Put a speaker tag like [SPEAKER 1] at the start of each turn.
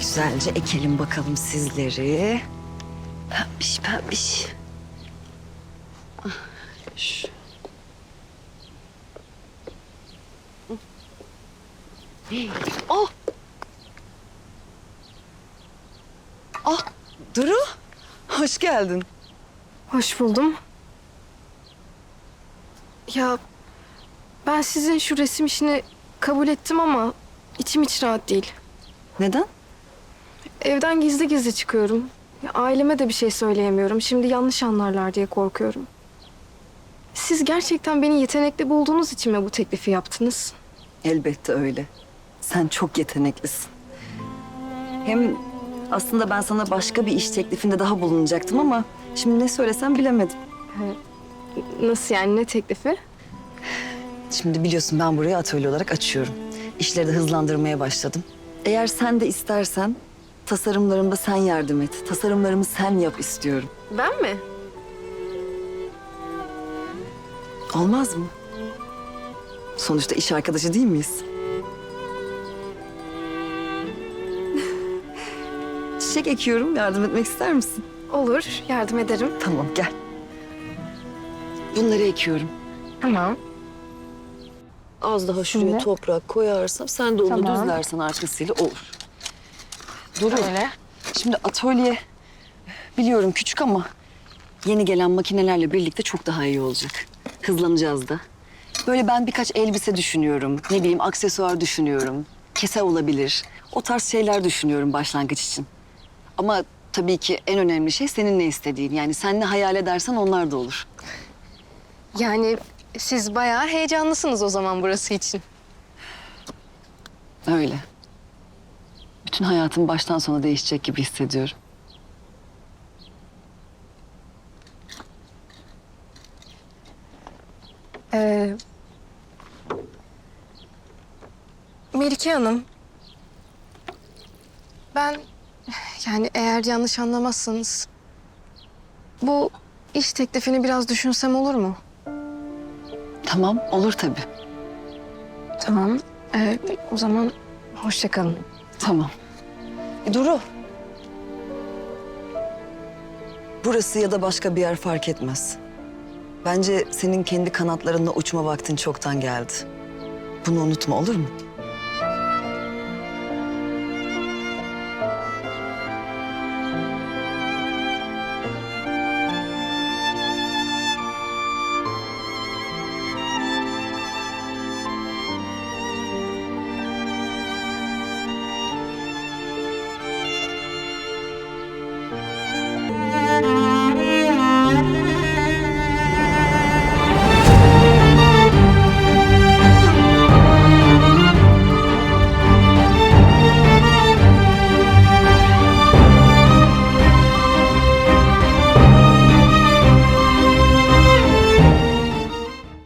[SPEAKER 1] Güzelce ekelim bakalım sizleri. Pembiş pembiş. Ah, şu. Oh! Ah, Duru. Hoş geldin.
[SPEAKER 2] Hoş buldum. Ya ben sizin şu resim işini kabul ettim ama içim hiç rahat değil.
[SPEAKER 1] Neden?
[SPEAKER 2] Evden gizli gizli çıkıyorum. Ya, aileme de bir şey söyleyemiyorum. Şimdi yanlış anlarlar diye korkuyorum. Siz gerçekten beni yetenekli bulduğunuz için mi bu teklifi yaptınız?
[SPEAKER 1] Elbette öyle. Sen çok yeteneklisin. Hem aslında ben sana başka bir iş teklifinde daha bulunacaktım ama şimdi ne söylesem bilemedim.
[SPEAKER 2] Nasıl yani ne teklifi?
[SPEAKER 1] Şimdi biliyorsun ben burayı atölye olarak açıyorum. İşleri de hızlandırmaya başladım. Eğer sen de istersen tasarımlarımda sen yardım et. Tasarımlarımı sen yap istiyorum.
[SPEAKER 2] Ben mi?
[SPEAKER 1] Olmaz mı? Sonuçta iş arkadaşı değil miyiz? Çiçek ekiyorum. Yardım etmek ister misin?
[SPEAKER 2] Olur, yardım ederim.
[SPEAKER 1] Tamam gel. Bunları ekiyorum.
[SPEAKER 2] Tamam.
[SPEAKER 1] Az daha şuraya
[SPEAKER 2] Şimdi?
[SPEAKER 1] toprak koyarsam sen de onu
[SPEAKER 2] Tamam.
[SPEAKER 1] düzlersen arkasıyla olur. Duru.
[SPEAKER 2] Öyle.
[SPEAKER 1] Şimdi atölye biliyorum küçük ama yeni gelen makinelerle birlikte çok daha iyi olacak. Hızlanacağız da. Böyle ben birkaç elbise düşünüyorum. Ne bileyim aksesuar düşünüyorum. Kese olabilir. O tarz şeyler düşünüyorum başlangıç için. Ama tabii ki en önemli şey senin ne istediğin. Yani sen ne hayal edersen onlar da olur.
[SPEAKER 2] Yani siz bayağı heyecanlısınız o zaman burası için.
[SPEAKER 1] Öyle. Bütün hayatım baştan sona değişecek gibi hissediyorum.
[SPEAKER 2] Ee, Melike Hanım. Ben yani eğer yanlış anlamazsanız bu iş teklifini biraz düşünsem olur mu?
[SPEAKER 1] Tamam, olur tabii.
[SPEAKER 2] Tamam. Ee, o zaman hoşça kalın.
[SPEAKER 1] Tamam. E, Duru. Burası ya da başka bir yer fark etmez. Bence senin kendi kanatlarınla uçma vaktin çoktan geldi. Bunu unutma olur mu?